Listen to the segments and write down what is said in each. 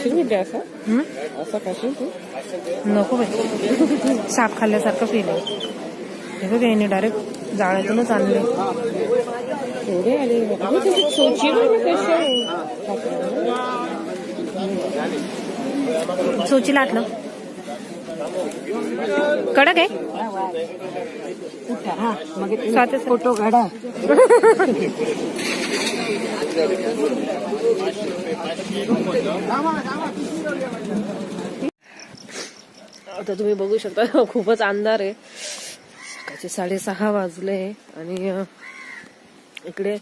खाशील मी ते असं हं? असं खाशील तू नको बाई। साप खाल्ल्यासारखं फील आहे. हे बघ याने डायरेक्ट जाळ्यातूनच आणले. एवढे आले. बाबा. मी तुझी सोची बघ कशी सोचीला आतलं कडक आहे. स्वातंत्र्य- फोटो काढा. आता तुम्ही बघू शकता खूपच अंधार आहे. सकाळचे साडेसहा वाजले आणि इकडे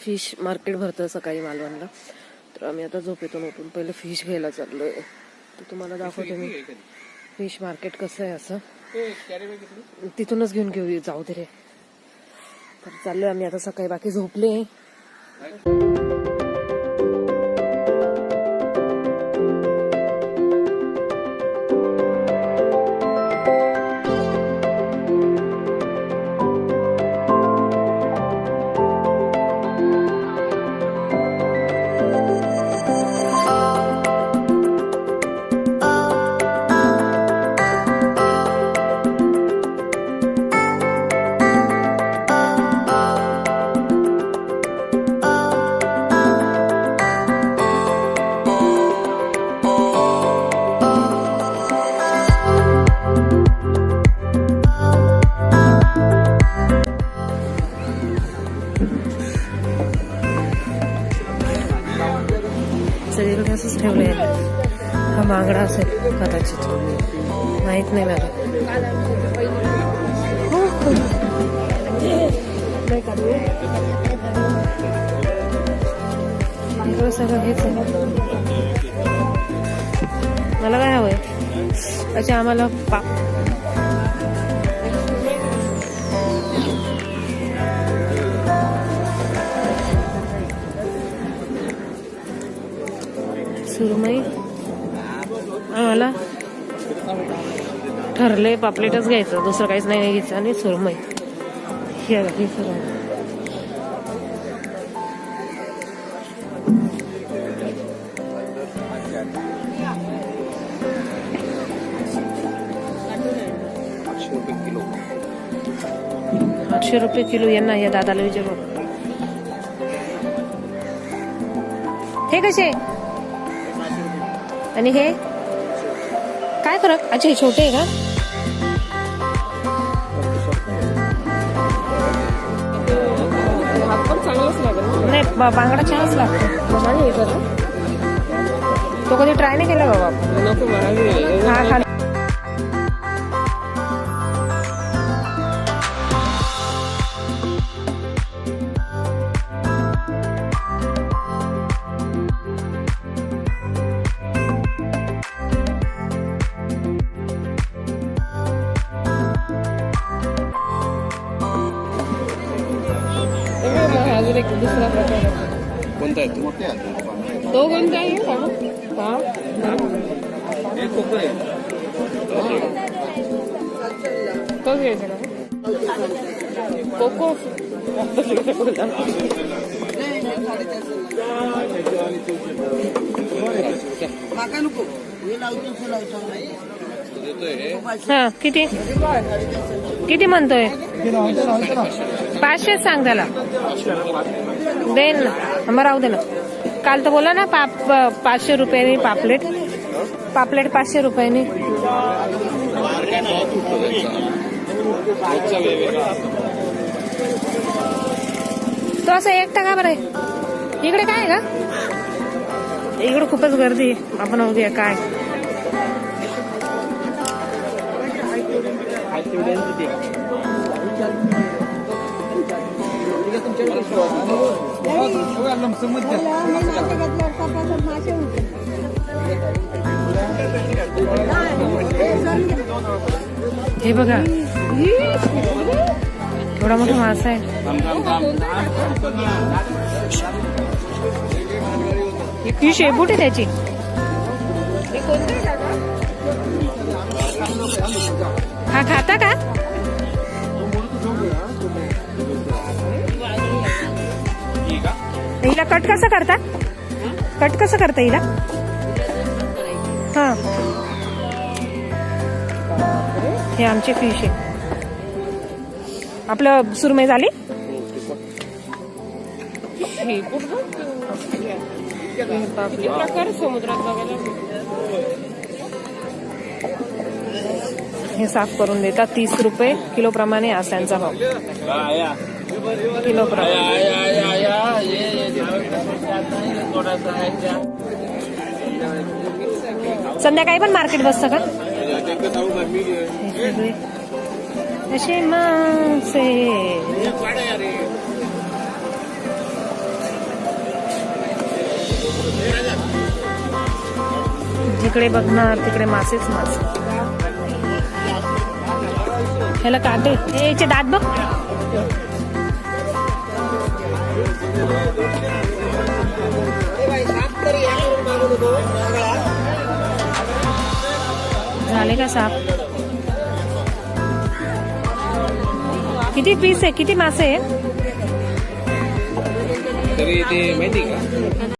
फिश मार्केट भरतं सकाळी मालवणला. तर आम्ही आता झोपेतून उठून पहिले फिश घ्यायला चाललोय. तर तुम्हाला दाखवते मी. फिश मार्केट कसं आहे असं. तिथूनच घेऊन घेऊ जाऊ दे रे. तर चाललोय आम्ही आता सकाळी बाकी झोपले. सगळीकडे असंच ठेवलंय हा मागडा असेल कदाचित. माहीत नाही मला. सगळं हेच मला काय हवंय? अच्छा आम्हाला पा सुरमई आम्हाला ठरले पापलेटच घ्यायचं. दुसरं काहीच नाही घ्यायचं आणि सुरमई हे हे सुरमई आठशे रुपये किलो यांना या दादाला विचारू. हे कसे? आणि हे? काय फरक? अच्छा हे छोटे आहे का. नाही बांगडा छानच लागतो. तो कधी ट्राय नाही केला बाबा. हे- खा हे. एक दुसरा प्रकार आहे. कोणता आहे तो? तो कोणता आहे हा? हा? घ्यायचा का? कोको? हा किती? किती म्हणतोय? पाचशे सांग त्याला. देन ना मग राहू दे ना. काल तर बोला ना पाप पाचशे रुपयानी पापलेट. पापलेट पाचशे रुपयानी. तो असं एकटा का बरं आहे? इकडे काय आहे का इकडे खूपच गर्दी आहे. आपण बघूया काय. हे बघा. थोडा मोठा मासा आहे. ही शेपूट आहे त्याची? हा खाता का? हिला कट कसं करता? कट कसं करता हिला? हा. हे आमचे फिश आहे आपलं सुरमई झाली? हे हे साफ करून देतात. तीस रुपये किलो प्रमाणे आस्यांचा भाव. किलो संध्याकाळी पण मार्केट बसतं का? असे मासे. जिकडे बघणार तिकडे मासेच मासे. ह्याला काटे याचे दात बघ. झाले का साप? किती पीस आहे? किती मासे आहे? तरी ते माहिती का?